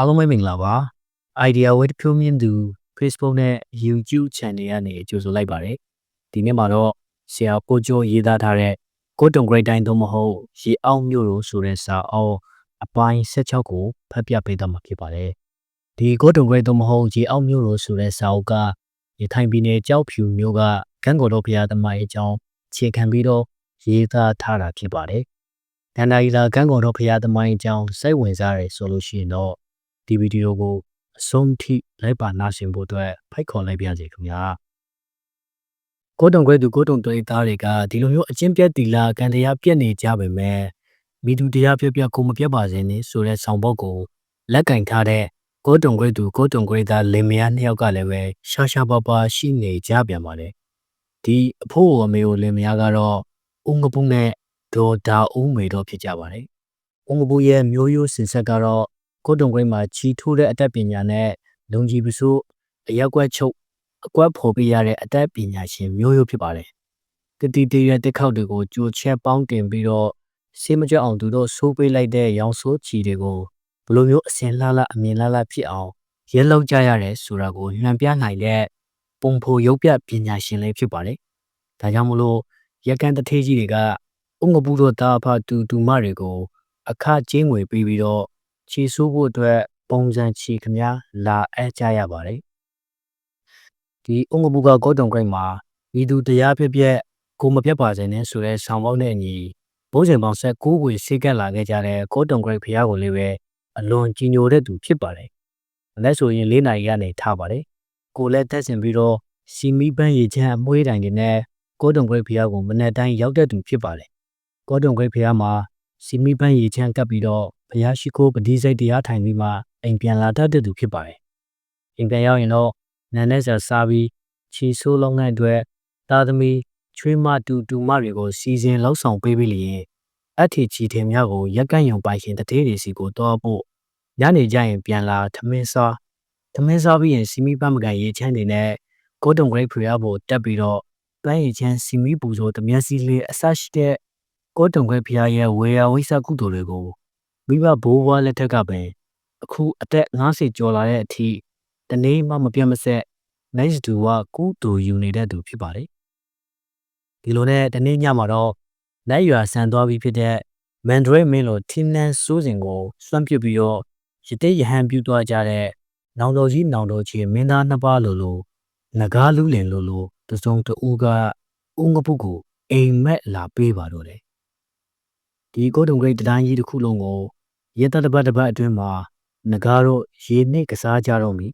အားလုံးပဲမင်္ဂလာပါ idea way တစ်ဖြိုးမြင့်သူ Facebook နဲ့ YouTube channel ကနေကြိုဆိုလိုက်ပါတယ်ဒီနေ့မှာတော့ဆရာကိုကျော်ရေးသားထားတဲ့ကိုတုံ grade တိုင်းသို့မဟုတ်ရေအောင်မြို့လို့ဆိုတဲ့စာအုပ်အပိုင်း16ကိုဖတ်ပြပေးသွားမှာဖြစ်ပါတယ်ဒီကိုတုံ grade သို့မဟုတ်ရေအောင်မြို့လို့ဆိုတဲ့စာအုပ်ကရထိုင်ပြည်နယ်ကြောက်ဖြူမြို့ကကံကော်တော်ဘုရားသမိုင်းအကြောင်းခြေခံပြီးတော့ရေးသားထားတာဖြစ်ပါတယ်။ဒန္တာရီလာကံကော်တော်ဘုရားသမိုင်းအကြောင်းစိတ်ဝင်စားရဆိုလို့ရှိရင်တော့ ဒီဗီဒီယိုကိုအဆုံးထိလိုက်ပါနားဆင်ဖို့အတွက်ဖိတ်ခေါ်လိုက်ပါရစေခင်ဗျာ။ကိုတုံခွဲသူကိုတုံတွေးသားတွေကဒီလိုမျိုးအချင်းပြက်တီလာကံတရားပြက်နေကြပါမယ်။မိသူတရားပြက်ပြက်ကိုမပြက်ပါစေနဲ့ဆိုတဲ့ဆောင်ပုဒ်ကိုလက်ကင်ထားတဲ့ကိုတုံခွဲသူကိုတုံခွဲသားလင်မယားနှစ်ယောက်ကလည်းပဲရှာရှာပါပါရှိနေကြပြန်ပါတယ်။ဒီအဖိုးအမေကိုလင်မယားကတော့ဦးငပုနဲ့ဒေါ်ဒါဦးမေတော့ဖြစ်ကြပါတယ်။ဦးငပုရဲ့မျိုးရိုးစင်ဆက်ကတော့ ကိုတုံခွဲမှာချီထိုးတဲ့အတတ်ပညာနဲ့လုံကြီးပစိုးအရက်ကွက်ချုပ်အကွက်ဖော်ပေးရတဲ့အတတ်ပညာရှင်မျိုးရိုးဖြစ်ပါတယ်။တတိတရတက်ခောက်တွေကိုကြိုချက်ပေါင်းတင်ပြီးတော့ဆေးမကြအောင်သူတို့ဆိုးပေးလိုက်တဲ့ရောင်ဆိုးချီတွေကိုဘလိုမျိုးအစင်လှလှအမြင်လှလှဖြစ်အောင်ရဲလောက်ကြရတယ်ဆိုတာကိုညံပြနိုင်တဲ့ပုံဖော်ရုပ်ပြပညာရှင်လေးဖြစ်ပါတယ်။ဒါကြောင့်မလို့ရကန်တထေးကြီးတွေကအုံငပူတို့တာဖာတူတူမတွေကိုအခကျင်းငွေပေးပြီးတော့ ခြေဆိုးဖို့အတွက်ပုံစံချီခမလာအပ်ကြရပါတယ်။ဒီအုံငပူကကောတုံဂိတ်မှာဤသူတရားဖြစ်ဖြစ်ကိုမပြတ်ပါစေနဲ့ဆိုတဲ့ဆောင်းပေါက်နဲ့အညီဘိုးချိန်ပေါင်းဆက်ကိုးကိုစေကက်လာခဲ့ကြတဲ့ကောတုံဂိတ်ဖျားကိုလေးပဲအလွန်ကြီးညိုတဲ့သူဖြစ်ပါတယ်။လက်ဆိုရင်၄နိုင်ကနေထားပါတယ်။ကိုလည်းတက်ဆင်ပြီးတော့စီမီပန်းရေချမ်းအမွှေးတိုင်တွေနဲ့ကောတုံဂိတ်ဖျားကိုမနေ့တိုင်းရောက်တဲ့သူဖြစ်ပါတယ်။ကောတုံဂိတ်ဖျားမှာစီမီပန်းရေချမ်းကပ်ပြီးတော့ ဘုရားရှိခိုးပတိစိတ်တရားထိုင်ပြီးမှအိမ်ပြန်လာတတ်တဲ့သူဖြစ်ပါတယ်။အိမ်ပြန်ရောက်ရင်တော့နန်းနဲ့ဆာစားပြီးချီဆိုးလုံးတဲ့အတွက်သားသမီးချွေးမတူတူမတွေကိုစီစဉ်လောက်ဆောင်ပေးပြီးလျင်အထေချီထင်များကိုရက်ကန့်ယုံပိုင်ရှင်တတိတွေစီကိုတော့ဖို့ညနေကျရင်ပြန်လာထမင်းစားထမင်းစားပြီးရင်စီမီပမကန်ရေချမ်းတွေနဲ့ကိုတုံဂရိတ်ဖွေရဖို့တက်ပြီးတော့ပန်းရေချမ်းစီမီပူဇော်တမျက်စီလေးအဆရှိတဲ့ကိုတုံခွဲဖျားရဲ့ဝေယဝိဆကုသိုလ်တွေကို မိဘဘိုးဘွားလက်ထက်ကပင်အခုအသက်50ကျော်လာတဲ့အထိတနေ့မှမပြတ်မဆက် nice တူကကုတူယူနေတဲ့သူဖြစ်ပါတယ်ဒီလိုနဲ့တနေ့ညမှာတော့လက်ရွာဆန်သွားပြီးဖြစ်တဲ့မန်ဒရိုက်မင်းလိုထင်းနန်းစိုးစဉ်ကိုစွန့်ပစ်ပြီးတော့ရတိရဟန်ပြုသွားကြတဲ့နောင်တော်ကြီးနောင်တော်ကြီးမင်းသားနှစ်ပါးလိုလိုငကားလူလင်လိုလိုတစုံတဦးကဦးငပုကိုအိမ်မက်လာပေးပါတော့တယ်ဒီကိုတုံဂရိတ်တိုင်းကြီးတစ်ခုလုံးကို ရဲတပ်တပတ်တပတ်အတွင်းမှာငကားတော့ရေနှိပ်ကစားကြတော့မိ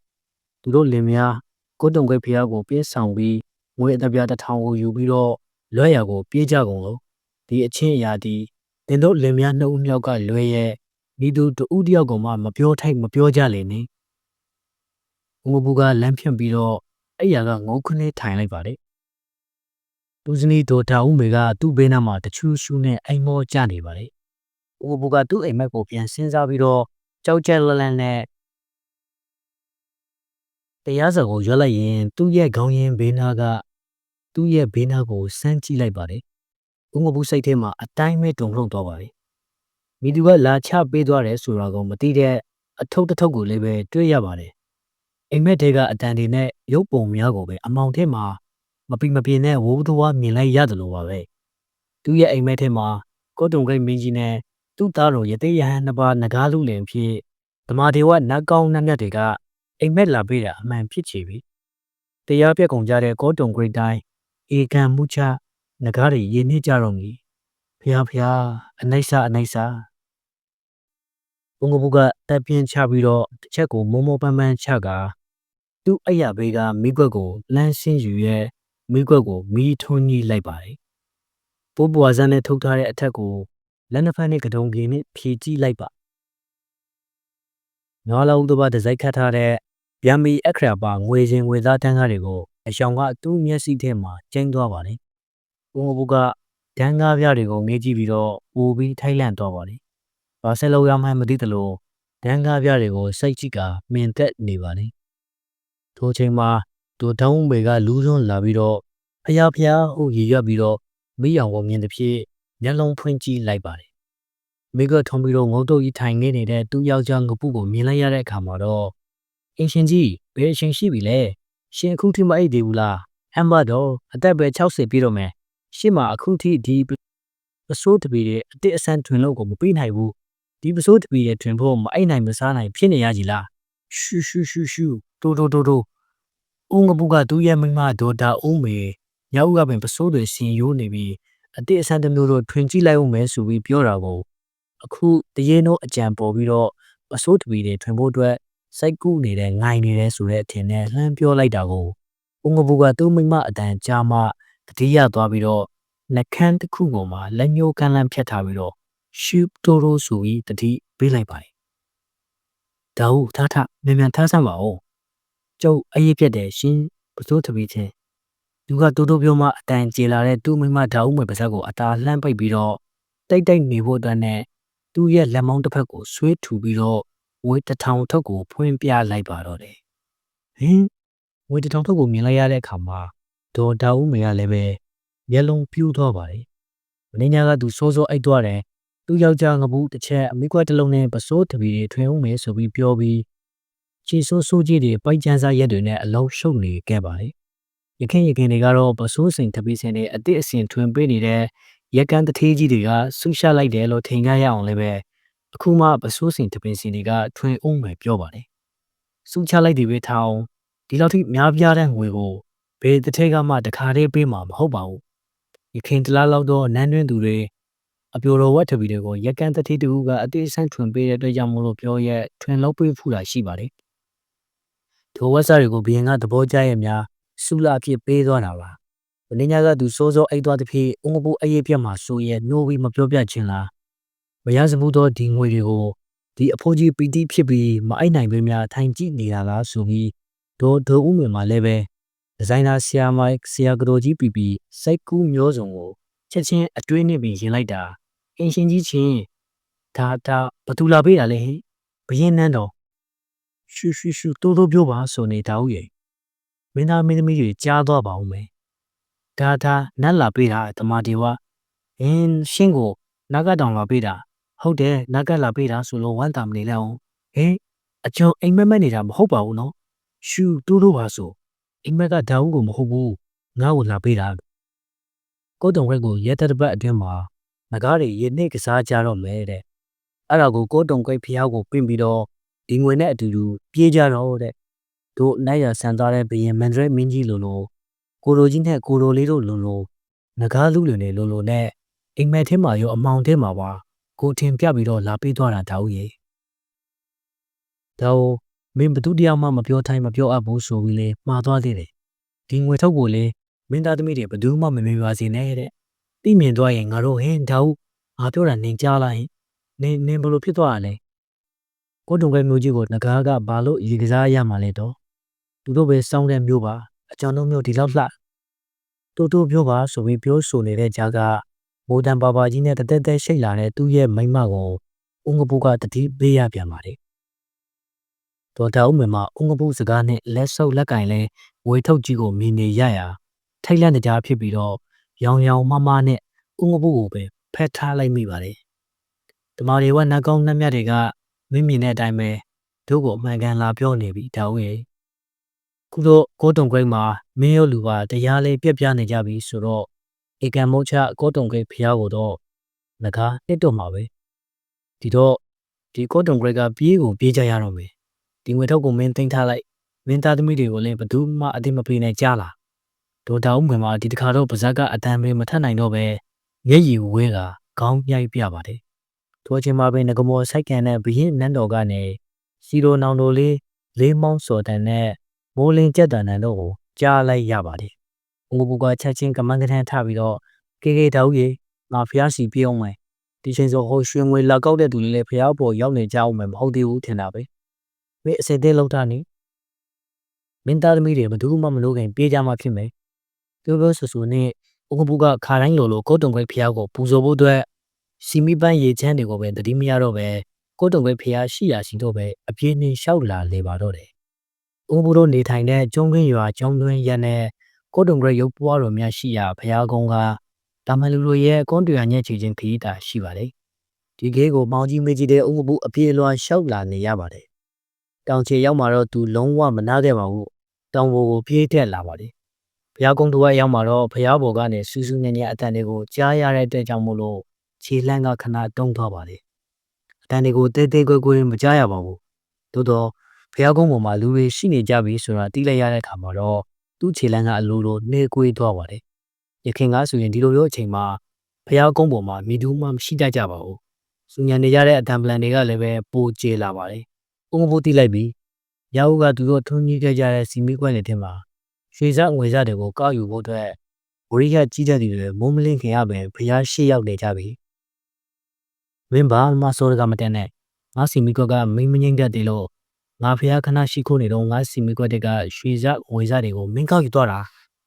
သူတို့လင်မယားကိုတုံဂရိတ်ဖျားကိုပြင်းဆောင်ပြီးငွေအတပြားတစ်ထောင်ကိုယူပြီးတော့လွှဲရကိုပြေးကြကုန်လို့ဒီအချင်းအရာဒီတင်တို့လင်မယားနှစ်ဦးမြောက်ကလွဲရဲ့မိသူတဦးတယောက်ကမှမပြောထိုက်မပြောကြလေနဲ့ဦးမဘူးကလမ်းဖြန့်ပြီးတော့အဲ့ရကငုံခနဲ့ထိုင်လိုက်ပါလေသူစနီတို့တာဦးမေကသူ့ဘေးနားမှာတချူးရှူးနဲ့အိမ်မောကြနေပါလေ ဦးဘူကသူ့အိမ်မက်ကိုပြန်စဉ်းစားပြီးတော့ကြောက်ကြက်လန့်လန့်နဲ့တရားစကိုရွက်လိုက်ရင်သူ့ရဲ့ခေါင်းရင်းဘေးနားကသူ့ရဲ့ဘေးနားကိုစမ်းကြည့်လိုက်ပါတယ်ဦးငဘူးစိတ်ထဲမှာအတိုင်းပဲတုန်လှုပ်သွားပါတယ်မိသူကလာချပေးသွားတယ်ဆိုတာကိုမသိတဲ့အထုပ်တစ်ထုပ်ကိုလည်းပဲတွေ့ရပါတယ်အိမ်မက်တွေကအတန်တွေနဲ့ရုပ်ပုံများကိုပဲအမောင်ထဲမှာမပီမပြေနဲ့ဝိုးသွားမြင်လိုက်ရတယ်လို့ပါပဲသူ့ရဲ့အိမ်မက်ထဲမှာကောတုံကိတ်မင်းကြီးနဲ့ သူ့သားတော်ရသေးရဟန်းနှစ်ပါးငကားလူလင်ဖြစ်ဓမ္မဒေဝနတ်ကောင်းနတ်မြတ်တွေကအိမ်မက်လာပေးတာအမှန်ဖြစ်ချေပြီတရားပြက်ကုန်ကြတဲ့ကောတုံဂရိတ်တိုင်းဧကံမှုချငကားတွေရင်းနှီးကြတော့မီဖျားဖျားအနိစ္စအနိစ္စဘုံကဘုကတက်ပြင်းချပြီးတော့တစ်ချက်ကိုမုံမောပန်းပန်းချကသူ့အရာဘေးကမိကွက်ကိုလမ်းရှင်းယူရဲ့မိကွက်ကိုမီးထွန်းကြီးလိုက်ပါတယ်ပိုးပွားစမ်းနဲ့ထုတ်ထားတဲ့အထက်ကို လက်နှစ်ဖက်နဲ့ကတုံကင်းနဲ့ဖြည့်ကြည့်လိုက်ပါ။ငါးလုံးတစ်ပါးဒီဇိုက်ခတ်ထားတဲ့ဗျံမီအခရာပါငွေချင်းငွေသားတန်းကားတွေကိုအရှောင်ကသူ့မျက်စိထဲမှာကျင်းသွားပါလေ။ဘုံဘုကဒန်းကားပြတွေကိုငေးကြည့်ပြီးတော့ပူပြီးထိုက်လန့်သွားပါလေ။ဘာဆက်လို့ရမှန်းမသိသလိုဒန်းကားပြတွေကိုစိတ်ကြည့်ကမြင်သက်နေပါလေ။ထိုချိန်မှာသူတောင်းမေကလူးစွန်းလာပြီးတော့ဖျားဖျားဟိုရည်ရွက်ပြီးတော့မိအောင်ကိုမြင်တဲ့ဖြစ် မျက်လုံးဖွင့်ကြည့်လိုက်ပါတယ်မိကထုံပြီးတော့ငုတ်တုတ်ကြီးထိုင်နေနေတဲ့သူ့ယောက်ျားငပုကိုမြင်လိုက်ရတဲ့အခါမှာတော့အင်ရှင်ကြီးဘယ်အရှင်ရှိပြီလဲရှင်အခုထိမအိပ်သေးဘူးလားအမ်ဘတော့အသက်ပဲ60ပြည့်တော့မယ်ရှင့်မှာအခုထိဒီပစိုးတပီရဲ့အတစ်အဆန်းထွင်လို့ကိုမပြီးနိုင်ဘူးဒီပစိုးတပီရဲ့ထွင်ဖို့မအိပ်နိုင်မစားနိုင်ဖြစ်နေရကြီးလားရှူရှူရှူရှူတိုးတိုးတိုးတိုးဦးငပုကသူ့ရဲ့မိမဒေါ်တာဦးမေညောက်ကပင်ပစိုးတွေဆင်ယိုးနေပြီး အတစ်အဆန်းတစ်မျိုးတော့ထွင်ကြည့်လိုက်ဦးမယ်ဆိုပြီးပြောတာကိုအခုတရေနိုးအကြံပေါ်ပြီးတော့အစိုးတပီတွေထွင်ဖို့အတွက်စိတ်ကူးနေတဲ့ငိုင်နေတဲ့ဆိုတဲ့အထင်နဲ့လှမ်းပြောလိုက်တာကိုဦးငပူကသူ့မိမအတန်ကြားမှတတိယသွားပြီးတော့နှကန်းတစ်ခုပေါ်မှာလက်ညှိုးကန်းလန်းဖြတ်ထားပြီးတော့ရှူတိုရိုဆိုပြီးတတိပေးလိုက်ပါတယ်။ဒါဟုတ်ထားထမြန်မြန်ထားဆမ်းပါဦး။ကျုပ်အေးပြက်တယ်ရှင်ပစိုးတပီချင်း သူကတိုးတိုးပြောမှအတန်ကျေလာတဲ့သူ့မိမဓာတ်ဦးမွေပါဇက်ကိုအတာလှမ်းပိတ်ပြီးတော့တိတ်တိတ်နေဖို့အတွက်နဲ့သူ့ရဲ့လက်မောင်းတစ်ဖက်ကိုဆွဲထူပြီးတော့ဝေးတစ်ထောင်ထုတ်ကိုဖွင့်ပြလိုက်ပါတော့တယ်။ဟင်ဝေးတစ်ထောင်ထုတ်ကိုမြင်လိုက်ရတဲ့အခါမှာဒေါ်ဓာတ်ဦးမေကလည်းပဲမျက်လုံးပြူးသွားပါတယ်။မင်းညာကသူစိုးစိုးအိတ်သွားတယ်။သူ့ယောက်ျားငပူတစ်ချက်အမိကွက်တစ်လုံးနဲ့ပစိုးတပီတွေထွင်ဦးမယ်ဆိုပြီးပြောပြီးချီဆိုးဆိုးကြီးတွေပိုက်ကျန်းစားရက်တွေနဲ့အလုံးရှုပ်နေခဲ့ပါတယ်။ရ ခင်ရခင်တွေကတော့ပစိုးစိန်တပီစင်တွေအစ်စ်အစင်ထွင်ပေးနေတဲ့ရက်ကန်းတထေးကြီးတွေကဆူရှာလိုက်တယ်လို့ထင်ကြရအောင်လည်းပဲအခုမှပစိုးစိန်တပင်စင်တွေကထွင်အောင်မယ်ပြောပါတယ်။ဆူချလိုက်ဒီပဲထောင်းဒီလောက်ထိများပြားတဲ့ငွေကိုဘယ်တစ်ထက်ကမှတခါတည်းပေးမှာမဟုတ်ပါဘူး။ရခင်တလားလောက်တော့နန်းတွင်းသူတွေအပြိုတော်ဝတ်ထပီတွေကိုရက်ကန်းတထေးတူကအသေးဆန်းထွင်ပေးတဲ့အတွက်ကြောင့်မလို့ပြောရဲထွင်လောက်ပေးဖူးတာရှိပါတယ်။ဒိုဝက်ဆာတွေကိုဘီရင်ကသဘောကျရဲ့များ ဆူလာအဖြစ်ပေးသွားတာပါ။ဗနင်းညာကသူစိုးစိုးအိတ်သွားတစ်ဖြစ်အုံကပူအေးရပြတ်မှာဆိုရဲနိုးပြီးမပြောပြချင်းလား။မရစမှုသောဒီငွေတွေကိုဒီအဖိုးကြီးပီတိဖြစ်ပြီးမအိုက်နိုင်ပဲများထိုင်ကြည့်နေတာလားဆိုပြီးဒေါ်ဒေါ်ဦးမြင်မှာလည်းပဲဒီဇိုင်နာဆရာမိုက်ဆရာကတော်ကြီးပီပီစိတ်ကူးမျိုးစုံကိုချက်ချင်းအတွင်းနဲ့ပြီးရင်လိုက်တာအင်ရှင်ကြီးချင်းဒါဒါဘသူလာပေးတာလဲဟင်ဘရင်နန်းတော်ရှူရှူရှူတိုးတိုးပြောပါဆိုနေတာဦးရဲ့ မင်းသားမင်းသမီးတွေကြားသွားပါဦးမယ်ဒါဒါနတ်လာပေးတာတမတီဝအင်းရှင်းကိုနဂတ်တောင်လာပေးတာဟုတ်တယ်နဂတ်လာပေးတာဆိုလို့ဝမ်းတာမနေလဲအောင်ဟင်အကျော်အိမ်မက်မက်နေတာမဟုတ်ပါဘူးနော်ရှူတိုးတိုးပါဆိုအိမ်မက်ကဒါဦးကိုမဟုတ်ဘူးငါ့ကိုလာပေးတာကိုတုံရက်ကိုရဲတပ်တစ်ပတ်အတွင်းမှာငကားတွေရေနှိပ်ကစားကြတော့မယ်တဲ့အဲ့ဒါကိုကိုတုံကွိတ်ဖျားကိုပင့်ပြီးတော့ဒီငွေနဲ့အတူတူပြေးကြတော့တဲ့ တို့နိုင်ရဆန်သွားတဲ့ဘရင်မန်ဒရဲမင်းကြီးလိုလိုကိုရိုကြီးနဲ့ကိုရိုလေးတို့လိုလိုငကားလူတွေနဲ့လိုလိုနဲ့အိမ်မက်ထဲမှာရောအမောင်ထဲမှာပါကိုထင်ပြပြီးတော့လာပေးသွားတာတောက်ရဲ့တော့မင်းဘသူတရားမှမပြောထိုင်မပြောအပ်ဘူးဆိုပြီးလေမှားသွားသေးတယ်ဒီငွေထုတ်ကိုလေမင်းသားသမီးတွေဘသူမှမမေ့ပါစေနဲ့တဲ့သိမြင်သွားရင်ငါတို့ဟင်ဒါဟုတ်ငါပြောတာနင်ကြားလားဟင်နင်နင်ဘလို့ဖြစ်သွားတာလဲကိုတုံကဲမျိုးကြီးကိုငကားကဘာလို့ရေကစားရမှာလဲတော့ သူတို့ပဲစောင်းတဲ့မျိုးပါအကြောင်းတို့မျိုးဒီလောက်လှတိုးတိုးပြောပါဆိုပြီးပြောဆိုနေတဲ့ကြားကမိုးတန်ပါပါကြီးနဲ့တသက်သက်ရှိတ်လာတဲ့သူ့ရဲ့မိမကိုဦးငပူကတတိပေးရပြန်ပါတယ်တော်တာဦးမမဦးငပူစကားနဲ့လက်ဆုပ်လက်ကင်လဲဝေထုတ်ကြီးကိုမြင်နေရရာထိတ်လန့်ကြဖြစ်ပြီးတော့ရောင်ရောင်မမနဲ့ဦးငပူကိုပဲဖက်ထားလိုက်မိပါတယ်တမာတွေကနှကောင်းနှက်မြတ်တွေကမင်းမြင်တဲ့အတိုင်းပဲတို့ကိုအမှန်ကန်လာပြောနေပြီတောင်းရဲ့ ခုတော့ကိုတုံဂိတ်မှာမင်းရောလူပါတရားလေးပြက်ပြနေကြပြီဆိုတော့ဧကံမုတ်ချကိုတုံဂိတ်ဖျားကိုတော့ငကားနှစ်တော့မှာပဲဒီတော့ဒီကိုတုံဂိတ်ကပြေးကိုပြေးကြရတော့မယ်ဒီငွေထုတ်ကိုမင်းသိမ်းထားလိုက်မင်းသားသမီးတွေကိုလည်းဘယ်သူမှအသိမပေးနိုင်ကြလားဒေါ်တာဦးငွေမှာဒီတခါတော့ပါဇက်ကအတန်ပဲမထက်နိုင်တော့ပဲမျက်ရည်ဝဲကခေါင်းမြိုက်ပြပါတယ်ထိုချင်းမှာပဲငကမောစိုက်ကန်တဲ့ဘရင်နန်းတော်ကနေစီရိုနောင်တို့လေးလေးမောင်းစော်တန်နဲ့ မိုးလင်းကြက်တန်တန်တို့ကိုကြားလိုက်ရပါတယ်။ဦးဘူကချက်ချင်းကမန်းကထန်ထပြီးတော့ကေကေတောက်ကြီးငါဖျားစီပြောင်းမယ်။ဒီချိန်ဆိုဟိုရွှေငွေလက်ကောက်တဲ့သူလေးလည်းဖျားပေါ်ရောက်နေကြအောင်မယ်မဟုတ်သေးဘူးထင်တာပဲ။မင်းအစင်သေးလောက်တာနေမင်းသားသမီးတွေဘယ်သူမှမလို့ခင်ပြေးကြမှာဖြစ်မယ်။ပြောပြောဆူဆူနဲ့ဦးဘူကခါတိုင်းလိုလိုကိုတုံခွဲဖျားကိုပူဇော်ဖို့အတွက်စီမီပန်းရေချမ်းတွေကိုပဲတတိမရတော့ပဲကိုတုံပဲဖျားရှိရာရှိတော့ပဲအပြင်းနှင်းလျှောက်လာလေပါတော့တယ်။ ဦးဘုတို့နေထိုင်တဲ့ကျုံခွင်းရွာကျုံတွင်းရက်နဲ့ကိုတုံကရုပ်ပွားတော်များရှိရာဖျားကုန်းကတာမန်လူလိုရဲ့ကွန်တူရညက်ချီချင်းခီးတာရှိပါလေဒီဂိတ်ကိုမောင်ကြီးမေးကြည့်တဲ့ဥငပုအပြေလွှာလျှောက်လာနေရပါတယ်တောင်ချေရောက်မှာတော့သူလုံးဝမနာခဲ့ပါဘူးတောင်ပေါ်ကိုပြေးတက်လာပါတယ်ဘုရားကုန်းတစ်ဝက်ရောက်မှာတော့ဘုရားဘော်ကနေစူးစူးညံ့ညံ့အတန်တွေကိုကြားရတဲ့အတွက်ကြောင့်မို့လို့ခြေလန့်ကခဏတုံးသွားပါတယ်အတန်တွေကိုတဲတဲကွဲကွဲမကြားရပါဘူးသို့တော့ ဘုရားကုန်းပေါ်မှာလူတွေရှိနေကြပြီဆိုတာသိလိုက်ရတဲ့အခါမှာတော့သူ့ခြေလန့်ကအလိုလိုနှဲကွေးသွားပါတယ်ရခင်ကဆိုရင်ဒီလိုမျိုးအချိန်မှာဘုရားကုန်းပေါ်မှာမိသူမှမရှိတတ်ကြပါဘူးစူညံနေကြတဲ့အတန်ပလန်တွေကလည်းပဲပိုကျေလာပါတယ်ဥငဘိုးတိလိုက်ပြီးရဟုကသူတို့ထွန်းကြီးခဲ့ကြတဲ့စီမီကွက်တွေထဲမှာရွှေစငွေစတွေကိုကောက်ယူဖို့အတွက်ဝရိယကြီးတဲ့သူတွေမုံမလင်းခင်ရပင်ဘုရားရှိရောက်နေကြပြီမင်းဘာမှစောရကမတက်နဲ့ငါစီမီကွက်ကမိမငိမ့်တတ်တယ်လို့ ငါဖះခဏရှိခိုးနေတော့ငါစီမီကွက်တွေကရွှေစငွေစတွေကိုမင်းကောက်ယူသွားတာ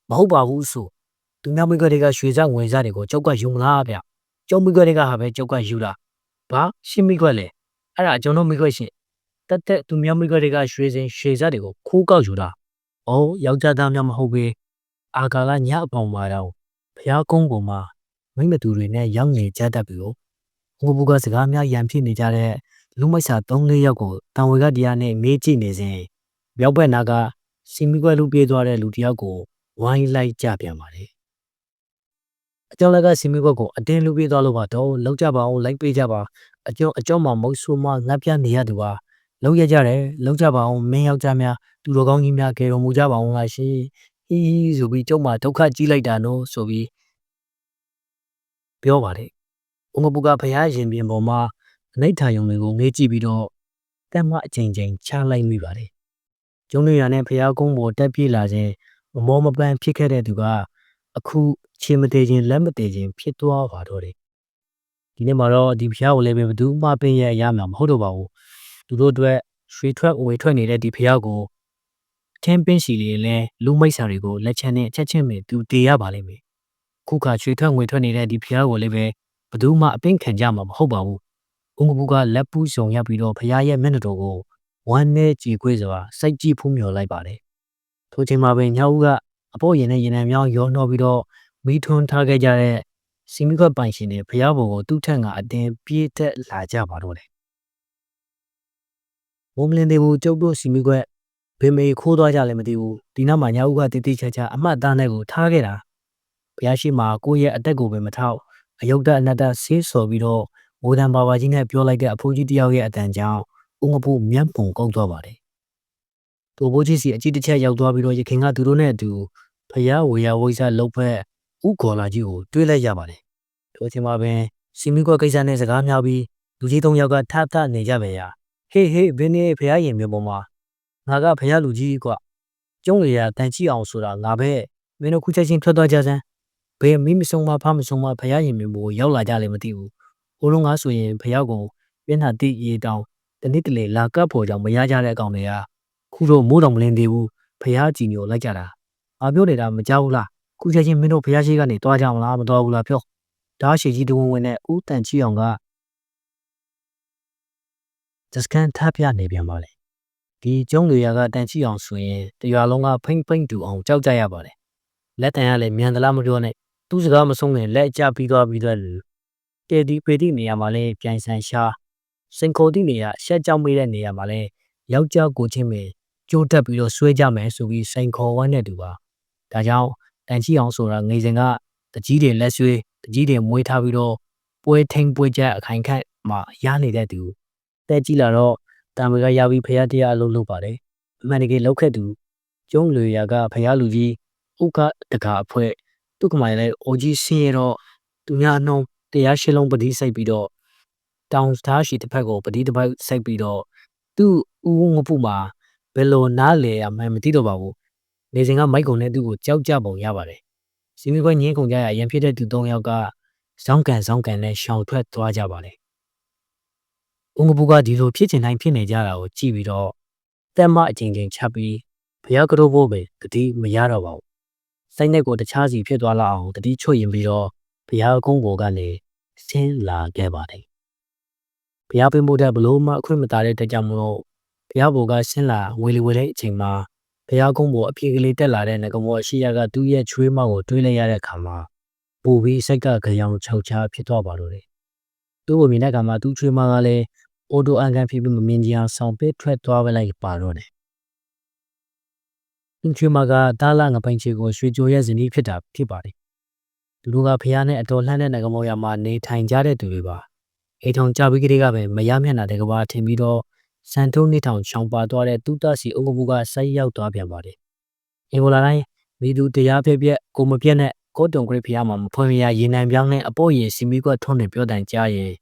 မဟုတ်ပါဘူးဆိုသူများမိကွက်တွေကရွှေစငွေစတွေကိုကြောက်ကယူမလားဗျကျောင်းမိကွက်တွေကဟာပဲကြောက်ကယူတာဘာရှင်းမိကွက်လေအဲ့ဒါကျွန်တော်မိကွက်ရှင်တက်တက်သူများမိကွက်တွေကရွှေစင်ရွှေစတွေကိုခိုးကောက်ယူတာအော်ယောက်ျားသားများမဟုတ်ပေအာကာလညအပေါင်မှာတော့ဖះကုန်းပေါ်မှာမိမသူတွေနဲ့ရောက်နေကြတတ်ပြီကိုဟိုဘူကစကားများရန်ဖြစ်နေကြတဲ့ လူမိုက်စာ3-4ယောက်ကိုတံဝေကတရားနဲ့မေးကြည့်နေစဉ်မြောက်ဘက်နာကစီမီကွက်လူပြေးသွားတဲ့လူတစ်ယောက်ကိုဝိုင်းလိုက်ကြပြန်ပါတယ်အကျောင်းလက်ကစီမီကွက်ကိုအတင်းလူပြေးသွားလို့ပါတော့လောက်ကြပါအောင်လိုက်ပေးကြပါအကျောင်းအကျောင်းမှာမုတ်ဆိုးမငတ်ပြနေရသူပါလောက်ရကြတယ်လောက်ကြပါအောင်မင်းယောက်ျားများသူတော်ကောင်းကြီးများကယ်တော်မူကြပါအောင်လားရှင်ဟီးဆိုပြီးကျုံမှာဒုက္ခကြီးလိုက်တာနော်ဆိုပြီးပြောပါတယ်ဥမပုကဖရာရင်ပြင်ပေါ်မှာ အနိဋ္ဌာယုံတွေကိုငေးကြည့်ပြီးတော့တက်မအချိန်ချင်းချလိုက်မိပါတယ်ကျုံးနေရနဲ့ဖရာကုန်းပေါ်တက်ပြေးလာခြင်းမမောမပန်းဖြစ်ခဲ့တဲ့သူကအခုခြေမသေးခြင်းလက်မသေးခြင်းဖြစ်သွားပါတော့တယ်ဒီနေ့မှာတော့ဒီဖရာကိုလည်းပဲဘယ်သူမှပင်ရရမှာမဟုတ်တော့ပါဘူးသူတို့အတွက်ရွှေထွက်ဝေထွက်နေတဲ့ဒီဖရာကိုအချင်းပင်းစီလေးလဲလူမိတ်ဆာတွေကိုလက်ချမ်းနဲ့ချက်ချင်းပဲသူတေရပါလိမ့်မယ်ခုခါရွှေထွက်ငွေထွက်နေတဲ့ဒီဖရာကိုလည်းပဲဘယ်သူမှအပင်ခံကြမှာမဟုတ်ပါဘူး။ ဦးငပူကလက်ပူးဆောင်ရပြီးတော့ဖရားရဲ့မျက်နှာတော်ကိုဝမ်းနဲ့ကြည်ခွေးစွာစိုက်ကြည့်ဖူးမြော်လိုက်ပါတယ်။ထိုချိန်မှာပင်ညောင်ဦးကအပေါ်ရင်နဲ့ရင်နံမြောင်းရောနှောပြီးတော့မိထွန်းထားခဲ့ကြတဲ့စီမီခွက်ပိုင်ရှင်တွေဖရားဘုံကိုသူ့ထက်ကအတင်းပြေးတက်လာကြပါတော့တယ်။ဝုံမလင်းသေးဘူးကျုပ်တို့စီမီခွက်ဘေမေခိုးသွားကြလည်းမသိဘူး။ဒီနောက်မှာညောင်ဦးကတိတိကျကျအမှတ်အသားနဲ့ကိုထားခဲ့တာ။ဖရားရှိမှာကိုယ့်ရဲ့အသက်ကိုပဲမထောက်အယုတ်တအနတ္တဆေးဆော်ပြီးတော့ မိုးတန်ဘာဘာကြီးနဲ့ပြောလိုက်တဲ့အဖိုးကြီးတယောက်ရဲ့အတန်ကြောင့်ဦးငပူမျက်ပုံကုန်းသွားပါတယ်။သူဘိုးကြီးစီအကြီးတစ်ချက်ရောက်သွားပြီးတော့ရခင်ကသူတို့နဲ့အတူဖယားဝေယဝိဇ္ဇလုတ်ဖက်ဥခေါ်လာကြီးကိုတွေးလိုက်ရပါတယ်။ထိုအချိန်မှာပင်စီမီကွက်ကိစ္စနဲ့စကားများပြီးလူကြီးသုံးယောက်ကထထနေကြပဲရာဟေးဟေးဘင်းနေဖယားရင်မျိုးပေါ်မှာငါကဖယားလူကြီးကွကျုံးလေရတန်ကြည့်အောင်ဆိုတာငါပဲမင်းတို့ခုချက်ချင်းထွက်သွားကြစမ်းဘယ်မိမဆုံးမဖမဆုံးမဖယားရင်မျိုးပေါ်ရောက်လာကြလည်းမသိဘူး ဟိုလုံးကားဆိုရင်ဖယောက်ကိုမျက်နှာတိရေတောင်တနည်းတလေလာကပ်ဖို့ကြောင့်မရကြတဲ့အကောင်တွေကခုတော့မိုးတော်မလင်းသေးဘူးဖះကြည်ညိုလိုက်ကြတာငါပြောနေတာမကြောက်ဘူးလားခုချက်ချင်းမင်းတို့ဖះရှိကနေတွားကြမလားမတွားဘူးလားပြောဓာရှိကြီးတဝင်းဝင်းနဲ့ဦးတန်ချီအောင်ကဒစကန်ထပ်ပြနေပြန်ပါလေဒီကျုံးတွေရကတန်ချီအောင်ဆိုရင်တရွာလုံးကဖိမ့်ဖိမ့်တူအောင်ကြောက်ကြရပါတယ်လက်တန်ရလည်းမြန်သလားမပြောနဲ့သူ့စကားမဆုံးခင်လက်ကျပြီးသွားပြီးသွား လူတေဒီပေတိနေရာမှာလည်းပြိုင်ဆိုင်ရှားစင်ခိုတိနေရာရှက်ကြောက်မိတဲ့နေရာမှာလည်းယောက်ျားကိုချင်းပဲကြိုးတက်ပြီးတော့ဆွဲကြမယ်ဆိုပြီးစိန်ခေါ်ဝမ်းတဲ့သူပါဒါကြောင့်တန်ချီအောင်ဆိုတာငွေစင်ကတကြီးတွေလက်ဆွဲတကြီးတွေမွေးထားပြီးတော့ပွဲထိန်ပွဲချက်အခိုင်ခန့်မှာရနေတဲ့သူတဲကြည့်လာတော့တံမကရပြီးဖရားတရားအလုပ်လုပ်ပါတယ်အမှန်တကယ်လောက်ခဲ့သူကျုံးလွေရာကဖရားလူကြီးဥက္ကတကာအဖွဲ့သူကမှလည်းအိုကြီးဆင်းရတော့သူများနှုံး တရားရှင်းလုံးပတိစိုက်ပြီးတော့တောင်သားရှိတစ်ဖက်ကိုပတိတစ်ဖက်စိုက်ပြီးတော့သူ့ဦးဝငပုမှာဘယ်လိုနားလေရမှန်းမသိတော့ပါဘူးနေစဉ်ကမိုက်ကုံနဲ့သူ့ကိုကြောက်ကြပုံရပါတယ်စီမီခွဲငင်းကုန်ကြရရန်ဖြစ်တဲ့သူ၃ယောက်ကဇောင်းကန်ဇောင်းကန်နဲ့ရှောင်ထွက်သွားကြပါတယ်ဦးငပုကဒီလိုဖြစ်ချင်တိုင်းဖြစ်နေကြတာကိုကြည့်ပြီးတော့တက်မအချင်းချင်းချက်ပြီးဘုရားကတော်ဘိုးပဲတတိမရတော့ပါဘူးစိတ်နဲ့ကိုတခြားစီဖြစ်သွားလောက်အောင်တတိချွတ်ရင်ပြီးတော့ ဘုရားကုန်းပေါ်ကနေဆင်းလာခဲ့ပါတယ်။ဘုရားပင်မို့တဲ့ဘလို့မှအခွင့်မတာတဲ့တကြောင်မလို့ဘုရားဘိုကဆင်းလာဝေလီဝေတဲ့အချိန်မှာဘုရားကုန်းပေါ်အပြေကလေးတက်လာတဲ့ငကမောရှိရကသူ့ရဲ့ချွေးမောက်ကိုတွေးလိုက်ရတဲ့အခါမှာပူပြီးစိတ်ကကြောင်ချောက်ချားဖြစ်သွားပါလို့လေသူ့ကိုမြင်တဲ့အခါမှာသူ့ချွေးမကလည်းအော်တိုအန်ကန်ဖြစ်ပြီးမမြင်ကြအောင်ဆောင်ပစ်ထွက်သွားပဲလိုက်ပါတော့တယ်သူ့ချွေးမကတားလာငပိုင်ချေကိုရွှေကြိုရဲ့ဇနီးဖြစ်တာဖြစ်ပါတယ် သူတို့ကဖះနဲ့အတော်လှမ်းတဲ့ငကမောရမှာနေထိုင်ကြတဲ့သူတွေပါအိမ်ထောင်ကြပြီးကလေးကပဲမရမျက်နှာတကဘာထင်ပြီးတော့စန်တုံးနေထောင်ချောင်ပါသွားတဲ့သူတစီအုပ်ကပူကဆိုက်ရောက်သွားပြန်ပါတယ်အင်္ဂလာတိုင်းမိသူတရားပြက်ပြက်ကိုမပြက်နဲ့ကိုတုံဂရိဖျားမှာမဖွင့်မရရေနံပြောင်းနဲ့အပေါ်ရင်စီမီကွက်ထွန်းနေပြောတန်ကြားရင်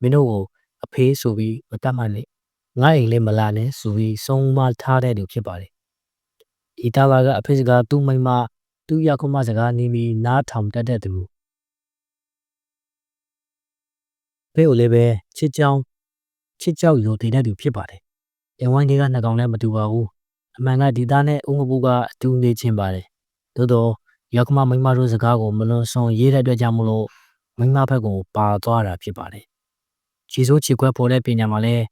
မင်းတို့ကိုအဖေးဆိုပြီးမတတ်မှနဲ့ငါအိမ်လေးမလာနဲ့ဆိုပြီးဆုံးမထားတဲ့သူဖြစ်ပါတယ်ဤတာဘာကအဖေစကားသူ့မိမ သူ့ရောက်ခမစကားနေပြီးနားထောင်တတ်တဲ့သူဖေးကိုလည်းပဲချစ်ကြောင်ချစ်ကြောက်ရိုတည်တဲ့သူဖြစ်ပါတယ်အင်ဝိုင်းတွေကနှစ်ကောင်လည်းမတူပါဘူးအမှန်ကဒီသားနဲ့ဦးငပူကအတူနေချင်းပါတယ်သို့တော့ရောက်ခမမိမတို့စကားကိုမလွန်ဆွန်ရေးတဲ့အတွက်ကြောင့်မလို့မိမဘက်ကိုပါသွားတာဖြစ်ပါတယ်ခြေစိုးခြေခွက်ပေါ်တဲ့ပညာမှာလည်း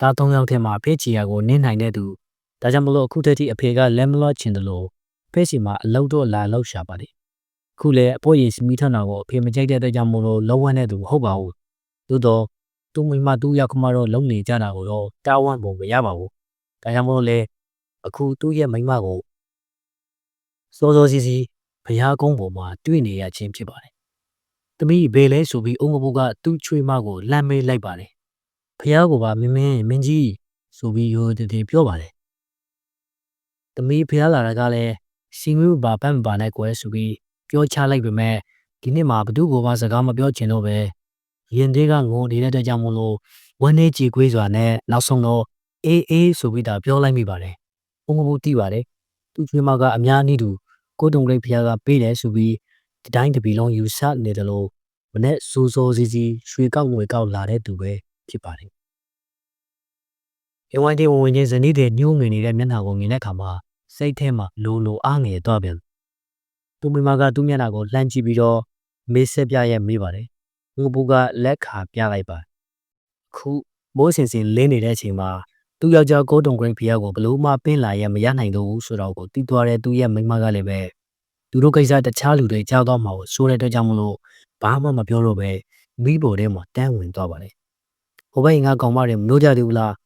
သား၃ယောက်ထဲမှာဖေးချီယာကိုနင်းနိုင်တဲ့သူဒါကြောင့်မလို့အခုတည်းကအဖေကလက်မလော့ချင်တယ်လို့ ဖေးစီမှာအလောက်တော့လာလောက်ရှာပါတယ်ခုလည်းအဖို့ရည်စမီထနာကိုအဖေမကြိုက်တဲ့အတွက်ကြောင့်မလို့လောဝမ်းတဲ့သူမဟုတ်ပါဘူးသို့တော့သူ့မိမသူ့ရောက်ခမတော့လုံနေကြတာကိုတော့တာဝန်ပုံမရပါဘူးဒါကြောင့်မလို့လေအခုသူ့ရဲ့မိမကိုစောစောစီစီဘုရားကုန်းပေါ်မှာတွေ့နေရခြင်းဖြစ်ပါတယ်။သမီးဘေလဲဆိုပြီးအုံကပူကသူ့ချွေးမကိုလှမ်းမေးလိုက်ပါတယ်။ဘုရားကပါမင်းမင်းမင်းကြီးဆိုပြီးရိုးတည်ပြောပါတယ်။သမီးဘုရားလာတာကလည်း စီမီဘာပန်းပါနဲ့ကွယ်ဆိုပြီးပြောချလိုက်ပေမဲ့ဒီနေ့မှာဘသူ့ကိုပါစကားမပြောချင်တော့ပဲရင်သေးကငုံနေတဲ့အတွက်ကြောင့်မလို့ဝန်းနေကြည်ကွေးစွာနဲ့နောက်ဆုံးတော့အေးအေးဆိုပြီးတာပြောလိုက်မိပါတယ်။အုံကပူတီးပါတယ်။သူ့ချွေးမကအများနည်းတူကိုတုံလိတ်ဖျားကပေးတယ်ဆိုပြီးဒီတိုင်းတပီလုံးယူဆနေတယ်လို့မနဲ့စူးစိုးစီစီရွှေကောက်ငွေကောက်လာတဲ့သူပဲဖြစ်ပါတယ်။အဝိုင်းတေဝင်ဝင်ချင်းဇနီးတဲ့ညှိုးငွေနေတဲ့မျက်နှာကိုမြင်တဲ့အခါမှာ စိတ်ထဲမှာလိုလိုအားငယ်သွားပြန်။သူမိမကသူ့မျက်နှာကိုလှမ်းကြည့်ပြီးတော့မေးဆက်ပြရဲ့မေးပါတယ်။ငူပူကလက်ခါပြလိုက်ပါ။ခုမိုးစင်စင်လင်းနေတဲ့အချိန်မှာသူ့ယောက်ျားကိုတုံဂရိတ်ဖီယာကိုဘလို့မှပင်းလာရမရနိုင်တော့ဘူးဆိုတော့ကိုတီးသွားတဲ့သူ့ရဲ့မိန်းမကလည်းပဲသူတို့ကိစ္စတခြားလူတွေကြောက်တော့မှာကိုဆိုတဲ့အတွက်ကြောင့်မလို့ဘာမှမပြောတော့ပဲမိဖို့ထဲမှာတန်းဝင်သွားပါတယ်။ဟိုဘက်ငါကောင်မတွေမလို့ကြသေးဘူးလား။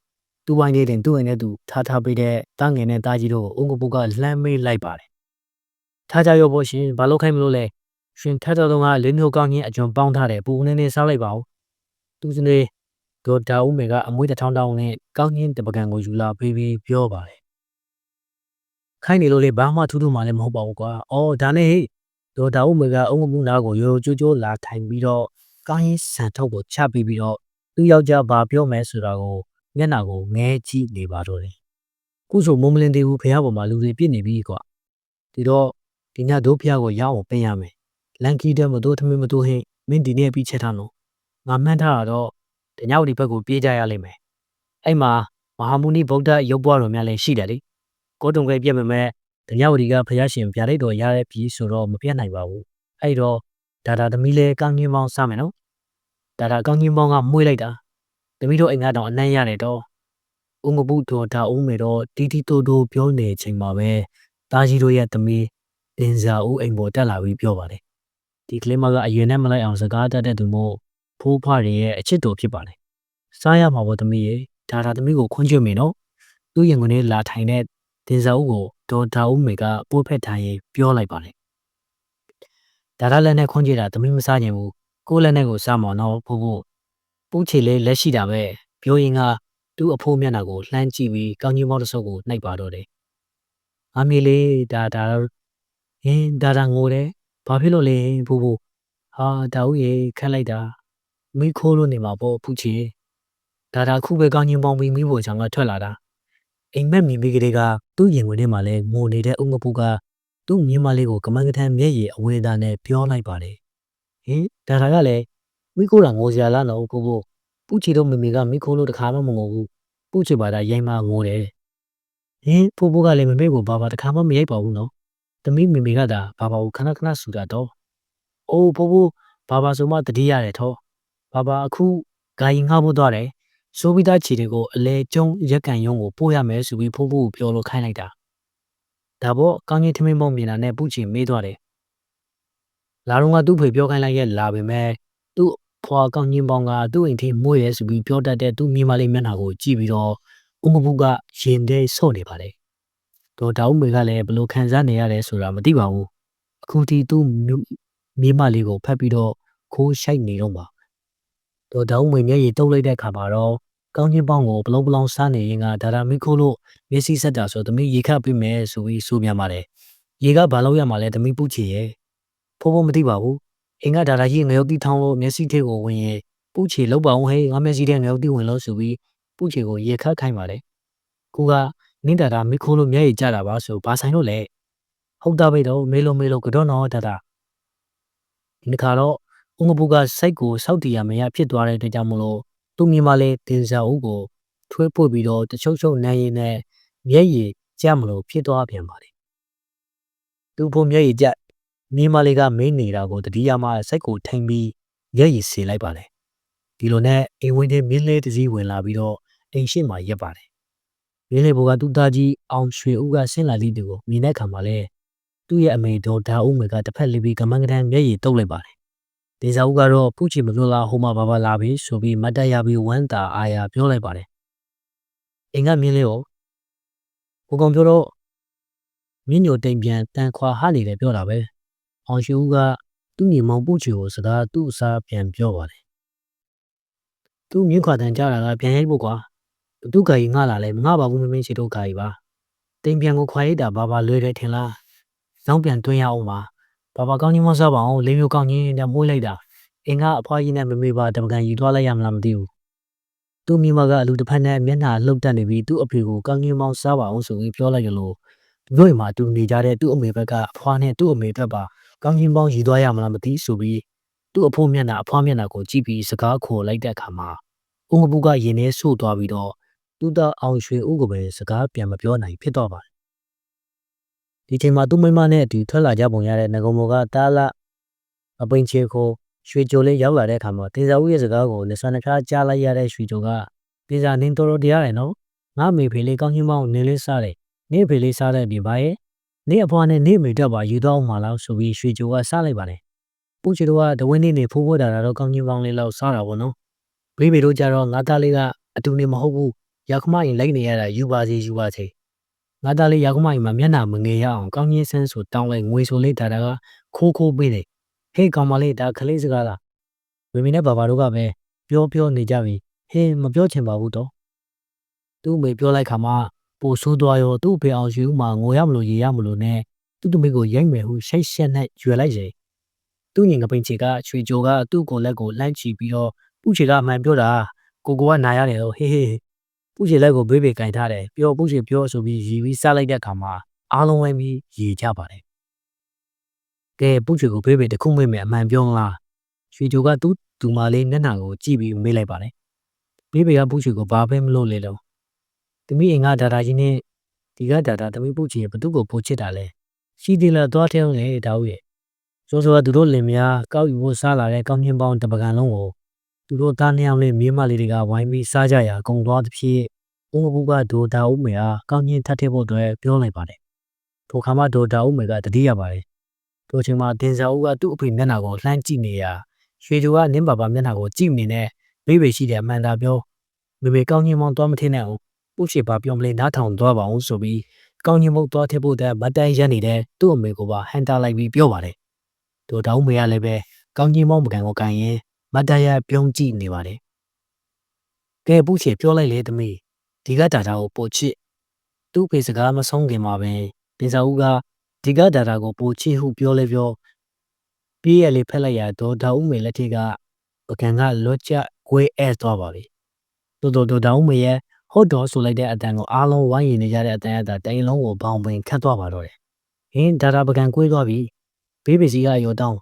သူ့ပိုင်းလေးတင်သူ့အိမ်နဲ့သူထားထားပေးတဲ့တားငယ်နဲ့တားကြီးတို့ကိုအုံကပုကလှမ်းမေးလိုက်ပါတယ်။ထားကြရောဖို့ရှင်ဘာလို့ခိုင်းမလို့လဲ။ရှင်ထက်တော်ကလင်းတို့ကောင်းကြီးအကျွမ်းပေါင်းထားတယ်ပူနေနေစားလိုက်ပါဦး။သူစနေဒေါ်တာဦးမေကအမွေးတစ်ထောင်တောင်းနဲ့ကောင်းချင်းတပကံကိုယူလာပေးပြီးပြောပါတယ်။ခိုင်းနေလို့လေဘာမှထူးထူးမှလည်းမဟုတ်ပါဘူးကွာ။အော်ဒါနဲ့ဟေ့ဒေါ်တာဦးမေကအုံမမှုနာကိုရိုးရိုးကျိုးကျိုးလာထိုင်ပြီးတော့ကောင်းချင်းဆန်ထုတ်ကိုချပြီးပြီးတော့သူ့ယောက်ျားဘာပြောမယ်ဆိုတာကို မျက်နှာကိုငဲကြည့်နေပါတော့တယ်။ခုဆိုမုံမလင်းသေးဘူးဖះပေါ်မှာလူတွေပြစ်နေပြီကွာ။ဒီတော့ဒီညတို့ဖះကိုရအောင်ပင်းရမယ်။လန်ကီတဲ့မတို့သမီးမတို့ဟိမင်းဒီနေ့ပြီးချက်ထားနော်။ငါမှန်းထားတာတော့တညဝတီဘက်ကိုပြေးကြရလိမ့်မယ်။အဲ့မှာမဟာမုနိဗုဒ္ဓရုပ်ပွားတော်များလည်းရှိတယ်လေ။ကိုတုံကလေးပြက်ပေမဲ့တညဝတီကဖယားရှင်ဗျာဒိတ်တော်ရတဲ့ပြီဆိုတော့မပြတ်နိုင်ပါဘူး။အဲ့တော့ဒါတာသမီးလည်းကောင်းကြီးမောင်းစမယ်နော်။ဒါတာကောင်းကြီးမောင်းကမွေးလိုက်တာ။ သမီးတို့အိမ်ကတော့အနှမ်းရတယ်တော့။ဦးငပုတော်ဒါဦးမေတော့တီတီတိုတိုပြောနေချိန်မှာပဲတာကြီးတို့ရဲ့သမီးအင်ဇာဦးအိမ်ပေါ်တက်လာပြီးပြောပါတယ်။ဒီကလေးမကအရင်နဲ့မလိုက်အောင်စကားတတ်တဲ့သူမို့ဖိုးဖွားရဲ့အချစ်တော်ဖြစ်ပါတယ်။စားရမှာပေါ့သမီးရဲ့ဒါဒါသမီးကိုခွင့်ကျွမေနော်။သူ့ရင်ခွင်ထဲလာထိုင်တဲ့တင်စာဦးကိုဒေါ်ဒါဦးမေကပိုးဖက်ထိုင်ရင်ပြောလိုက်ပါတယ်။ဒါဒါလက်နဲ့ခွင့်ကျွတာသမီးမစားနိုင်ဘူး။ကိုယ်လက်နဲ့ကိုစားမော်နော်ဖိုးဖိုး ပူးချေလေးလက်ရှိတာပဲပြောရင်ကသူ့အဖိုးမျက်နှာကိုလှမ်းကြည့်ပြီးကောင်းကြီးမောက်တစ်စုပ်ကိုနှိုက်ပါတော့တယ်။အမေလေးဒါဒါဟင်းဒါဒါငိုတယ်။ဘာဖြစ်လို့လဲဖိုးဖိုးဟာဒါဦးရေခက်လိုက်တာမိခိုးလို့နေမှာပေါ့ဖူချီဒါဒါခုပဲကောင်းချင်းပေါင်းပြီးမိဖို့ချောင်းကထွက်လာတာအိမ်မက်မိမိကလေးကသူ့ရင်ဝင်ထဲမှာလဲငိုနေတဲ့အုံငပူကသူ့မြင်းမလေးကိုကမန်းကထမ်းမျက်ရည်အဝေးသားနဲ့ပြောလိုက်ပါတယ်ဟင်ဒါဒါကလည်း မိခိုးတာငိုစရာလားနော်ကိုကိုပူချီတို့မိမိကမိခိုးလို့တခါမှမငိုဘူးပူချီပါတာရိုင်းမငိုတယ်ဟင်ဖိုးဖိုးကလည်းမမေကိုဘာဘာတခါမှမရိုက်ပါဘူးနော်သမီးမိမိကသာဘာဘာကိုခဏခဏဆူတာတော့အိုးဖိုးဖိုးဘာဘာဆိုမှတတိရတယ်ထောဘာဘာအခုဂါယီငှားဖို့သွားတယ်ဆိုပြီးသားခြေတွေကိုအလဲကျုံရက်ကန်ယုံကိုပို့ရမယ်ဆိုပြီးဖိုးဖိုးကိုပြောလို့ခိုင်းလိုက်တာဒါပေါ့ကောင်းကြီးထမင်းပုံမြင်တာနဲ့ပူချီမေးသွားတယ်လာတော့ကသူ့ဖေပြောခိုင်းလိုက်ရဲ့လာပေမဲ့သူ့ ဖဖွာကောင်းကြီးပေါင်းကသူ့အိမ်ထိမွေးရဲဆိုပြီးပြောတတ်တဲ့သူ့မိမလေးမျက်နှာကိုကြည့်ပြီးတော့ဦးမပူကရင်ထဲဆော့နေပါတယ်တော့ဒါဦးမေကလည်းဘလို့ခံစားနေရတယ်ဆိုတာမသိပါဘူးအခုထိသူ့မိမလေးကိုဖတ်ပြီးတော့ခိုးရှိုက်နေတော့ပါတော့ဒါဦးမေမျက်ရည်တုပ်လိုက်တဲ့ခါမှာတော့ကောင်းကြီးပေါင်းကိုဘလုံးဘလုံးစားနေရင်ကဒါဒါမိခိုးလို့မျက်စိဆက်တာဆိုသမီးရေခတ်ပြီးမယ်ဆိုပြီးဆိုပြန်ပါတယ်ရေကဘာလို့ရမှာလဲသမီးပူချေရဲ့ဖိုးဖိုးမသိပါဘူး အင်္ဂဒါဒါကြီးငရုတ်တီထောင်းလို့မျက်စိထိပ်ကိုဝင်ရင်ပူချေလောက်ပါအောင်ဟဲ့ငါမျက်စိထဲငရုတ်တီဝင်လို့ဆိုပြီးပူချေကိုရေခတ်ခိုင်းပါတယ်ကိုကနင်းဒါဒါမိခိုးလို့မျက်ရည်ကျတာပါဆိုဘာဆိုင်လို့လဲဟုတ်တာပဲတော့မေလိုမေလိုကတော့တော့ဒါဒါဒီခါတော့ဦးငပူကစိတ်ကိုစောက်တီရမရဖြစ်သွားတဲ့အတွက်ကြောင့်မလို့သူ့မိမလေးတင်စာဦးကိုထွေးပွေပြီးတော့တချုပ်ချုပ်နိုင်ရင်နဲ့မျက်ရည်ကျမလို့ဖြစ်သွားပြန်ပါတယ်သူ့ဖို့မျက်ရည်ကျ မိမလေးကမင်းနေတာကိုတတိယမှစိတ်ကိုထိန်ပြီးမျက်ရည်စေလိုက်ပါတယ်ဒီလိုနဲ့အိမ်ဝင်းထဲမင်းလေးတစ်စီးဝင်လာပြီးတော့အိမ်ရှိမှရက်ပါတယ်မင်းလေးဘကသူ့သားကြီးအောင်ရွှေဦးကဆင်းလာလိတူကိုမြင်တဲ့ခါမှာလဲသူ့ရဲ့အမေတော်ဒါဦးမေကတစ်ဖက်လိပြီးကမန်းကတန်းမျက်ရည်တုပ်လိုက်ပါတယ်ဒေဇာဦးကတော့ဖူးချီမလွတ်လာဟိုမှာဘာဘာလာပြီဆိုပြီးမတ်တက်ရပြီးဝမ်းတာအာရပြောလိုက်ပါတယ်။အိမ်ကမြင်းလေးကိုဟိုကောင်ပြောတော့မြင်းညိုတိမ်ပြန်တန်ခွာဟနေတယ်ပြောတာပဲ။ အောင်ရှိဦးကသူ့ညီမောင်ပူချီကိုစကားသူ့အစားပြန်ပြောပါတယ်။သူ့မြင်းခွာတန်ကြတာကပြန်ရိုက်ဖို့ကွာ။သူ့ခါကြီးငှလာလဲမငှပါဘူးမင်းမင်းချီတို့ခါကြီးပါ။တိမ်ပြန်ကိုခွာရိုက်တာဘာဘာလွယ်တယ်ထင်လား။ဇောင်းပြန်တွင်းရအောင်ပါ။ဘာဘာကောင်းကြီးမစားပါအောင်လေးမျိုးကောင်းကြီးနဲ့မွေးလိုက်တာအင်ကအဖွားကြီးနဲ့မမေပါတပကံယူသွားလိုက်ရမလားမသိဘူးသူ့မိမကအလူတစ်ဖက်နဲ့မျက်နှာလှုပ်တက်နေပြီးသူ့အဖေကိုကောင်းကြီးမောင်းစားပါအောင်ဆိုပြီးပြောလိုက်ကြလို့မြို့မှာသူနေကြတဲ့သူ့အမေဘက်ကအဖွားနဲ့သူ့အမေဘက်ပါ ကောင်းကြီးမောင်းယူသွားရမလားမသိဆိုပြီးသူ့အဖိုးမျက်နှာအဖွားမျက်နှာကိုကြည့်ပြီးစကားခေါ်လိုက်တဲ့အခါမှာဦးငပူကရင်ထဲဆို့သွားပြီးတော့သူ့သားအောင်ရွှေဦးကိုပဲစကားပြန်မပြောနိုင်ဖြစ်တော့ပါတယ်ဒီချိန်မှာသူ့မိမနဲ့အတူထွက်လာကြပုံရတဲ့ငကုံမောကတားလာအပိန်ချေကိုရွှေကြိုလေးရောက်လာတဲ့အခါမှာတင်စာဦးရဲ့စကားကိုလက်စနှခါကြားလိုက်ရတဲ့ရွှေကြိုကတင်စာနင်းတော်တော်တရားတယ်နော်ငါမေဖေလေးကောင်းချင်းမောင်းနေလေးစားတယ်နေဖေလေးစားတဲ့ဒီပါရဲ့ နေအဖွားနဲ့နေမေတက်ပါယူတော့မှလားဆိုပြီးရွှေကြိုကစားလိုက်ပါတယ်ပူချီတို့ကဒဝင်းနေနေဖိုးဖိုးတာတော့ကောင်းချင်းမောင်းလေးလောက်စားတာပေါ့နော်ဘေးဘေတို့ကြတော့ငါသားလေးကအတူနေမဟုတ်ဘူးရောက်ခမရင်လိုက်နေရတာယူပါစီယူပါစီငါသားလေးရောက်မှမှာမျက်နှာမငယ်ရအောင်ကောင်းကြီးဆန်းဆိုတောင်းလိုက်ငွေဆိုလေးဒါတာကခိုးခိုးပေးတယ်ဟေးကောင်မလေးဒါခလေးစကားလားဝေမင်းနဲ့ဘာဘာတို့ကပဲပြောပြောနေကြပြီဟေးမပြောချင်ပါဘူးတော့သူ့အမေပြောလိုက်ခါမှ ပိုဆိုးသွားရောသူ့ဖေအောင်ယူမှငိုရမလို့ရေရမလို့နဲ့သူ့တမိကိုရိုက်မယ်ဟုရှိတ်ရှက်နဲ့ရွယ်လိုက်စေသူ့ညီငပိန်ချေကချွေကြိုကသူ့ကိုလက်ကိုလှမ်းချီပြီးတော့ပူချေကအမှန်ပြောတာကိုကိုကနာရတယ်တော့ဟေးဟေးပူချေလက်ကိုဘေးဘေကင်ထားတယ်ပြောပူချေပြောဆိုပြီးရီပြီးစားလိုက်တဲ့အခါမှာအားလုံးဝိုင်းပြီးရေကြပါတယ်ကဲပူချေကိုဘေးဘေတခုမေ့မယ်အမှန်ပြောမလားရွှေကြိုကသူ့သူမလေးမျက်နှာကိုကြည့်ပြီးမေးလိုက်ပါတယ်ဘေးဘေကပူချေကိုဘာပဲမလုပ်လေတော့ တမိအင်္ဂဒါဒါကြီးနဲ့ဒီကဒါဒါတမိပူချေဘသူ့ကိုပိုချစ်တာလဲရှိသေးလားသွားထဲအောင်လေဒါဦးရဲ့ဆိုဆိုကသူတို့လင်မယားကောက်ယူဖို့စားလာတဲ့ကောင်းချင်းပေါင်းတပကံလုံးကိုသူတို့သားနှစ်ယောက်လေးမြေးမလေးတွေကဝိုင်းပြီးစားကြရာအကုန်သွားသဖြင့်ဦးမဘူးကဒိုတာဦးမေအားကောင်းချင်းထပ်ထည့်ဖို့အတွက်ပြောလိုက်ပါတယ်။ထိုခါမှဒိုတာဦးမေကတတိယပါတယ်။ထိုချိန်မှာတင်စာဦးကသူ့အဖေမျက်နှာကိုလှမ်းကြည့်နေရာရွှေသူကနင်းပါပါမျက်နှာကိုကြည့်နေနဲ့ဘေးဘေရှိတဲ့အမှန်သာပြောမေမေကောင်းချင်းမောင်းသွားမထင်းနဲ့အောင် ပုချေပါပြောမလဲနားထောင်သွားပါအောင်ဆိုပြီးကောင်းချင်းမုတ်သွားထည့်ဖို့တဲ့မတိုင်ရက်နေတဲ့သူ့အမေကပါဟန်တာလိုက်ပြီးပြောပါတယ်။ဒိုတာဦးမေကလည်းပဲကောင်းချင်းမောင်းပကံကိုကန်ရင်မတ်တရပြုံးကြည့်နေပါတယ်။ကဲပုချေပြောလိုက်လေသမီးဒီကဒါတာကိုပိုချစ်သူ့ဖေစကားမဆုံးခင်မှာပဲပင်စာဦးကဒီကဒါတာကိုပိုချစ်ဟုပြောလဲပြောပြေးရလေးဖက်လိုက်ရတော့ဒါဦးမေလက်ထက်ကပကံကလွတ်ကျခွေးအဲသွားပါပြီ။တိုးတိုးတိုးဒါဦးမေရဲ့ ဟုတ်တော်ဆိုလိုက်တဲ့အတန်ကိုအားလုံးဝိုင်းရင်နေကြတဲ့အတန်အတာတိုင်လုံးကိုဘောင်ပင်ခတ်သွားပါတော့တယ်။ဟင်းဒါတာပကံကွေးသွားပြီ။ဘေးပစီကရောတောင်း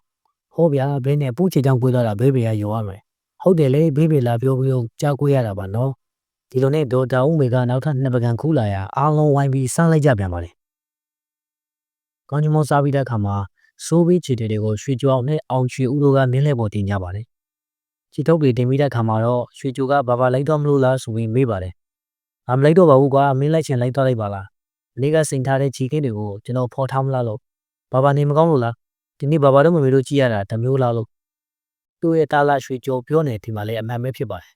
ဟောဗျာဘဲနဲ့ပူးချေချောင်းကွေးသွားတာဘေးဘေကရောရမယ်ဟုတ်တယ်လေဘေးဘေလာပြောပြီးကြောက်ကွေးရတာပါနော်ဒီလိုနဲ့ဒေါ်တာဦးမေကနောက်ထပ်နှစ်ပကံခူးလာရအားလုံးဝိုင်းပြီးစမ်းလိုက်ကြပြန်ပါလေကောင်းချမောစားပြီးတဲ့အခါမှာစိုးပြီးချီတေတွေကိုရွှေကြိုအောင်နဲ့အောင်ချီဦးတို့ကမင်းလဲပေါ်တင်ကြပါတယ်ချီထုတ်ပြီးတင်ပြီးတဲ့အခါမှာတော့ရွှေကြိုကဘာဘာလိုက်တော့မလို့လားဆိုပြီးမေးပါတယ် ငါမလိုက်တော့ပါဘူးကွာမင်းလိုက်ချင်လိုက်တော့လိုက်ပါလားအလေးကစိန်ထားတဲ့ချီကိန်းတွေကိုကျွန်တော်ဖော်ထားမလားလို့ဘာဘာနေမကောင်းလို့လားဒီနေ့ဘာဘာတို့မမေတို့ကြည့်ရတာတမျိုးလားလို့သူ့ရဲ့တာလာရွှေကျော်ပြောနေဒီမှာလည်းအမှန်ပဲဖြစ်ပါတယ်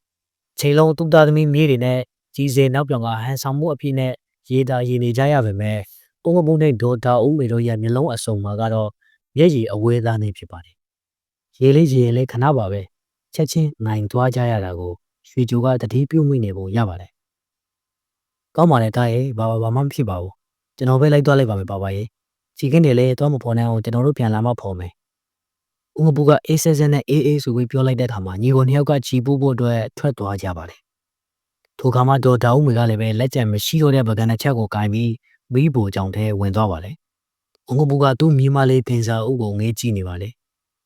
ချိန်လုံးသူ့သားသမီးမြေးတွေနဲ့ကြီးစင်နောက်ပြောင်ကဟန်ဆောင်မှုအဖြစ်နဲ့ရေးတာရေးနေကြရပါမယ်အုံးကပုံနဲ့ဒေါ်တာဦးမေတို့ရဲ့မျိုးလုံးအစုံမှာကတော့မျက်ရည်အဝဲသားနေဖြစ်ပါတယ်ရေးလေးရေးလေးခဏပါပဲချက်ချင်းနိုင်သွားကြရတာကိုရွှေကျော်ကတတိပြုတ်မိနေပုံရပါတယ် ကောင်းပါလေတားရဲ့ဘာဘာဘာမှမဖြစ်ပါဘူးကျွန်တော်ပဲလိုက်သွားလိုက်ပါမယ်ပါပါရဲ့ခြေခင်းတွေလည်းတော့မဖော်နိုင်အောင်ကျွန်တော်တို့ပြန်လာမှဖော်မယ်ဦးမပူကအေးဆဲဆဲနဲ့အေးအေးဆိုပြီးပြောလိုက်တဲ့အခါမှာညီကိုနှစ်ယောက်ကချီပူးဖို့အတွက်ထွက်သွားကြပါတယ်ထိုခါမှဒေါ်တာဦးမေကလည်းပဲလက်ကျန်မရှိတော့တဲ့ပကံတစ်ချက်ကိုကင်ပြီးမီးပိုကြောင်ထဲဝင်သွားပါတယ်ဦးမပူကသူ့မိမလေးပင်စာအုပ်ကိုငေးကြည့်နေပါလေ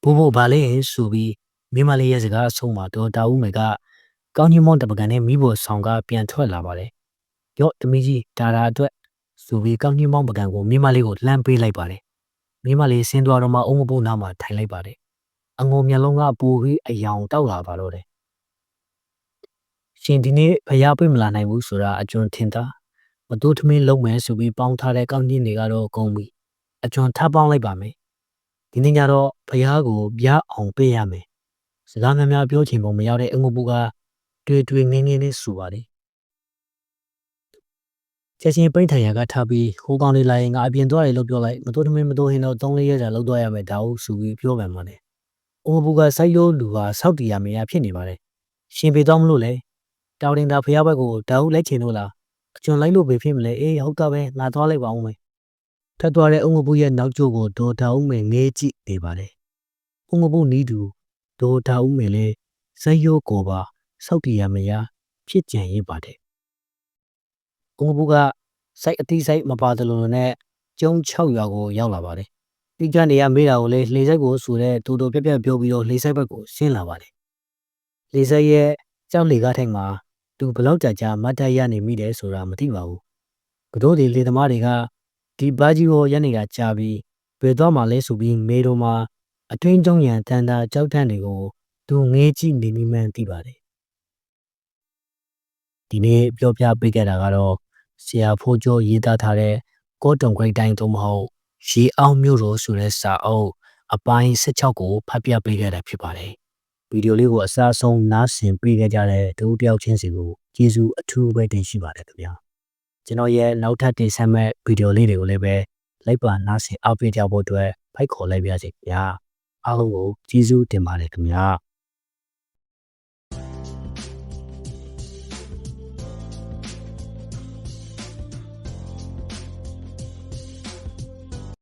ဘိုးဘိုဘာလဲဆိုပြီးမိမလေးရဲ့စကားအဆုံးမှာဒေါ်တာဦးမေကကောင်းကြီးမောင်းတပကံနဲ့မိဖို့ဆောင်ကပြန်ထွက်လာပါတယ် ရော့တမီးကြီးဒါတာအတွက်ဆိုပြီးကောင်းကြီးမောင်းပကံကိုမိမလေးကိုလှမ်းပေးလိုက်ပါတယ်မိမလေးဆင်းသွားတော့မှအုံမပုတ်နားမှာထိုင်လိုက်ပါတယ်အငုံမျက်လုံးကပူပြီးအယောင်တောက်လာပါတော့တယ်ရှင်ဒီနေ့ဖျားပြမလာနိုင်ဘူးဆိုတာအကျွန်းထင်တာမတူးထမင်းလုံးမယ်ဆိုပြီးပေါင်းထားတဲ့ကောင်းကြီးတွေကတော့ကုန်ပြီအကျွန်းထပ်ပေါင်းလိုက်ပါမယ်ဒီနေ့ညတော့ဖျားကိုပြအောင်ပေးရမယ်စကားများများပြောချင်ပုံမရောက်တဲ့အငုံပူကတွေ့တွေ့ငင်းငင်းလေးစူပါတယ် ချက်ချင်းပိတ်ထိုင်ရကထားပြီးဟိုကောင်လေးလာရင်ငါအပြင်သွားတယ်လို့ပြောလိုက်မတော်ထမင်းမတော်ဟင်းတော့3-4ရက်ကြာလောက်သွားရမယ်ဒါဟုတ်ဆိုပြီးပြောပန်ပါတယ်။အိုဘူကစိုက်လို့လူဟာစောက်တီရမရဖြစ်နေပါတယ်။ရှင်ပေတော့မလို့လေတောင်တင်တာဖျားဘက်ကိုဒါဟုတ်လိုက်ချင်လို့လားအကျွန်းလိုက်လို့ပဲဖြစ်မလဲအေးဟုတ်တာပဲလာသွားလိုက်ပါဦးမယ်။ထပ်သွားတဲ့အုံမပူရဲ့နောက်ကျိုးကိုဒေါ်တာဦးမယ်ငေးကြည့်နေပါတယ်။အုံမပူနီးသူဒေါ်တာဦးမယ်လေစိုက်ရိုးကိုပါစောက်တီရမရဖြစ်ကြံရေးပါတယ်။ အုံမပူကစိုက်အတိစိုက်မပါတယ်လို့နဲ့ကျုံ6ရွာကိုရောက်လာပါတယ်။တိကျနေရမေးတာကိုလေလှေစိုက်ကိုဆိုတဲ့တူတူပြက်ပြက်ပြောပြီးတော့လှေစိုက်ဘက်ကိုဆင်းလာပါတယ်။လှေစိုက်ရဲ့ကြောက်လေကားထိုင်မှာသူဘလောက်ကြာကြာမတ်တက်ရနေမိတယ်ဆိုတာမသိပါဘူး။ကတို့ဒီလေသမားတွေကဒီဘာကြီးကိုရက်နေတာကြာပြီးဘယ်တော့မှလဲဆိုပြီးမေတို့မှာအတွင်းကျုံရန်တန်တာကြောက်တန်းတွေကိုသူငေးကြည့်နေမိမှန်းသိပါတယ်။ဒီနေ့ပြောပြပေးခဲ့တာကတော့ ဆရာဖိုးကျော်ရေးသားထားတဲ့ကော့တုံဂရိတ်တိုင်းသို့မဟုတ်ရေအောင်မြို့တော်ဆိုတဲ့စာအုပ်အပိုင်း16ကိုဖတ်ပြပေးခဲ့တာဖြစ်ပါတယ်။ဗီဒီယိုလေးကိုအစားဆုံးနားဆင်ပေးခဲ့ကြတဲ့ဒုတယောက်ချင်းစီကိုကျေးဇူးအထူးပဲတင်ရှိပါတယ်ခင်ဗျာ။ကျွန်တော်ရဲ့နောက်ထပ်တင်ဆက်မဲ့ဗီဒီယိုလေးတွေကိုလည်းပဲလိုက်ပါနားဆင်အားပေးကြဖို့အတွက်ဖိတ်ခေါ်လိုက်ပါရစေခင်ဗျာ။အားလုံးကိုကျေးဇူးတင်ပါတယ်ခင်ဗျာ။